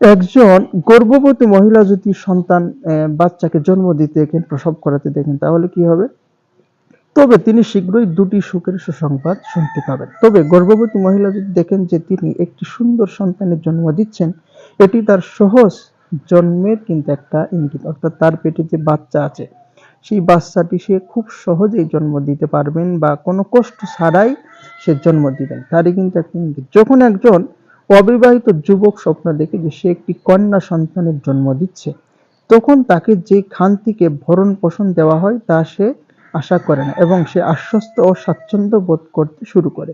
একজন গর্ভবতী মহিলা যদি সন্তান বাচ্চাকে জন্ম দিতে দেখেন প্রসব করাতে দেখেন, তাহলে কি হবে? তবে তিনি শীঘ্রই দুটি সুখের সুসংবাদ শুনতে পাবেন। তবে গর্ভবতী মহিলা যদি দেখেন যে তিনি একটি সুন্দর সন্তানের জন্ম দিচ্ছেন, এটি তার সহজ জন্মের কিন্তু একটা ইঙ্গিত, অর্থাৎ তার পেটে যে বাচ্চা আছে, সেই বাচ্চাটি সে খুব সহজেই জন্ম দিতে পারবেন বা কোনো কষ্ট ছাড়াই সে জন্ম দিবেন। তারই কিন্তু একটা ইঙ্গিত। যখন একজন অবিবাহিত যুবক স্বপ্ন দেখে যে সে একটি কন্যা সন্তানের জন্ম দিচ্ছে। তখন তাকে যে খান্তিকে ভরণ পোষণ দেওয়া হয় তা সে আশা করে না এবং সে আশ্বস্ত ও স্বাচ্ছন্দ্য বোধ করতে শুরু করে।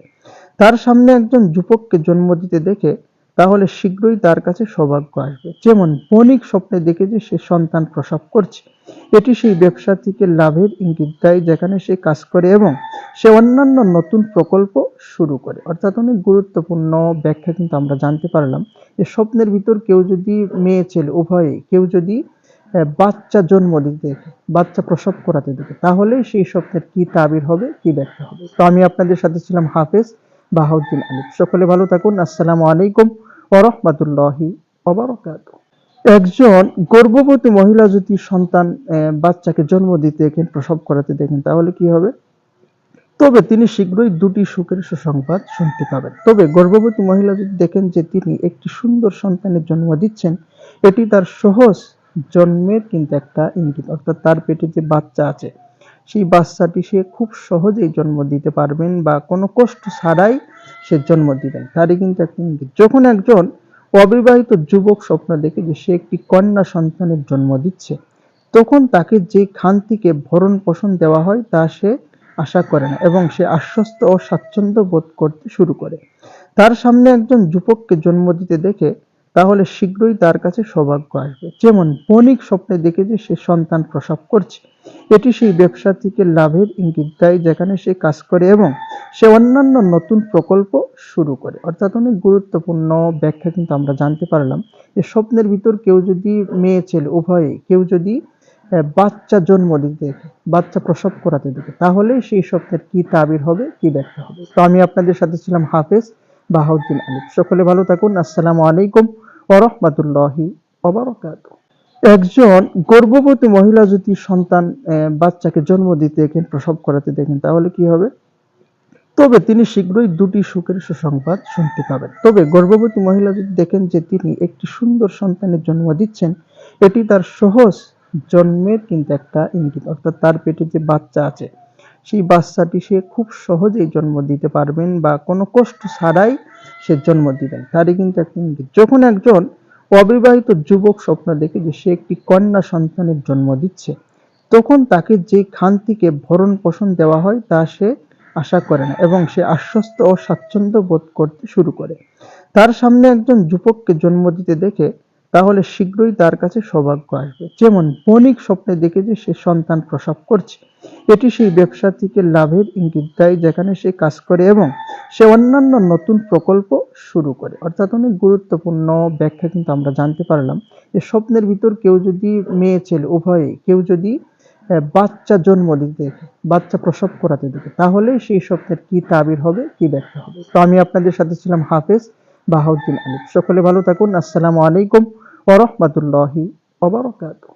তার সামনে একজন যুবককে জন্ম দিতে দেখে তাহলে শীঘ্রই তার কাছে সৌভাগ্য আসবে। যেমন বণিক স্বপ্নে দেখে যে সে সন্তান প্রসব করছে। এটি সেই ব্যবসা থেকে লাভের ইঙ্গিত দেয়, যেখানে সে কাজ করে এবং সে অন্যান্য নতুন প্রকল্প শুরু করে। অর্থাৎ অনেক গুরুত্বপূর্ণ ব্যাখ্যা কিন্তু আমরা জানতে পারলাম যে স্বপ্নের ভিতর কেউ যদি মেয়ে, ছেলে, উভয়ে কেউ যদি বাচ্চা জন্ম দিতে, বাচ্চা প্রসব করাতে দেখে, তাহলে সেই স্বপ্নের কি তাবির হবে, কি ব্যাখ্যা হবে? তো আমি আপনাদের সাথে ছিলাম হাফেজ বাহাউদ্দিন আলিফ সকলে ভালো থাকুন। আসসালামু আলাইকুম। একজন গর্ভবতী মহিলা যদি সন্তান বাচ্চাকে জন্ম দিতে দেখেন, প্রসব করাতে দেখেন, তাহলে কি হবে? তবে তিনি শীঘ্রই দুটি সুখের সুসংবাদ শুনতে পাবেন। তবে গর্ভবতী মহিলা যদি দেখেন যে তিনি একটি সুন্দর সন্তানের জন্ম দিচ্ছেন, এটি তার সহজ জন্মের কিন্তু একটা ইঙ্গিত, অর্থাৎ তার পেটে যে বাচ্চা আছে, সেই বাচ্চাটি সে খুব সহজেই জন্ম দিতে পারবেন বা কোনো কষ্ট ছাড়াই সে জন্ম দিবেন। তারই কিন্তু একটা ইঙ্গিত। যখন একজন অবিবাহিত যুবক স্বপ্ন দেখে যে সে একটি কন্যা সন্তানের জন্ম দিচ্ছে, তখন তাকে যে খানটিকে ভরণ পোষণ দেওয়া হয় তা সে আশা করে না এবং সে আশ্বস্ত ও স্বাচ্ছন্দ্য বোধ করতে শুরু করে। তার সামনে একজন যুবককে জন্ম দিতে দেখে তাহলে শীঘ্রই তার কাছে সৌভাগ্য আসবে। যেমন বণিক স্বপ্নে দেখে যে সে সন্তান প্রসব করছে, এটি সেই ব্যবসা থেকে লাভের ইঙ্গিত দেয় যেখানে সে কাজ করে এবং সে অন্যান্য নতুন প্রকল্প শুরু করে। অর্থাৎ অনেক গুরুত্বপূর্ণ ব্যাখ্যা কিন্তু আমরা জানতে পারলাম। যে স্বপ্নের ভিতর কেউ যদি মেয়ে, ছেলে, উভয়ে কেউ যদি বাচ্চা জন্ম দিতে, বাচ্চা প্রসব করাতে দেখে, তাহলে সেই স্বপ্নের কি তাবির হবে, কি ব্যাখ্যা হবে? তো আমি আপনাদের সাথে ছিলাম হাফেজ বাহাউদ্দিন আলিফ সকলে ভালো থাকুন। আসসালামু আলাইকুম ওরহমতুল্লাহি ওবরাকাত একজন গর্ভবতী মহিলা যদি সন্তান বাচ্চাকে জন্ম দিতে দেখেন, প্রসব করাতে দেখেন, তাহলে কি হবে? তবে তিনি শীঘ্রই দুটি সুখের সুসংবাদ শুনতে পাবেন। তবে গর্ভবতী মহিলা যদি দেখেন যে তিনি একটি সুন্দর সন্তানের জন্ম দিচ্ছেন, এটি তার সহজ জন্মের কিন্তু একটা ইঙ্গিত, অর্থাৎ তার পেটে যে বাচ্চা আছে, সেই বাচ্চাটি সে খুব সহজেই জন্ম দিতে পারবেন বা কোনো কষ্ট ছাড়াই সে জন্ম দিবেন, তারই কিন্তু একটা ইঙ্গিত। যখন একজন অবিবাহিত যুবক স্বপ্ন দেখে যে সে একটি কন্যা সন্তানের জন্ম দিচ্ছে, তখন তাকে যে খানটিকে ভরণ পোষণ দেওয়া হয় তা সে আশা করে না এবং সে আশ্বস্ত ও স্বাচ্ছন্দ্য বোধ করতে শুরু করে। তার সামনে একজন যুবককে জন্ম দিতে দেখে তাহলে শীঘ্রই তার কাছে সৌভাগ্য আসবে। যেমন বণিক স্বপ্নে দেখে যে সে সন্তান প্রসব করছে, এটি সেই ব্যবসা থেকে লাভের ইঙ্গিত দেয় যেখানে সে কাজ করে এবং সে অন্যান্য নতুন প্রকল্প শুরু করে। অর্থাৎ অনেক গুরুত্বপূর্ণ ব্যাখ্যা কিন্তু আমরা জানতে পারলাম যে স্বপ্নের ভিতর কেউ যদি মেয়ে, ছেলে, উভয়ে, কেউ যদি বাচ্চা জন্ম দিতে, বাচ্চা প্রসব করাতে দিতে তাহলে সেই স্বপ্নের কি তাবির হবে, কি ব্যাখ্যা হবে। তো আমি আপনাদের সাথে ছিলাম হাফেজ বাহাউদ্দিন আলিফ সকলে ভালো থাকুন। আসসালামু আলাইকুম ওরহমতুল্লাহি ওবরাকাতুহ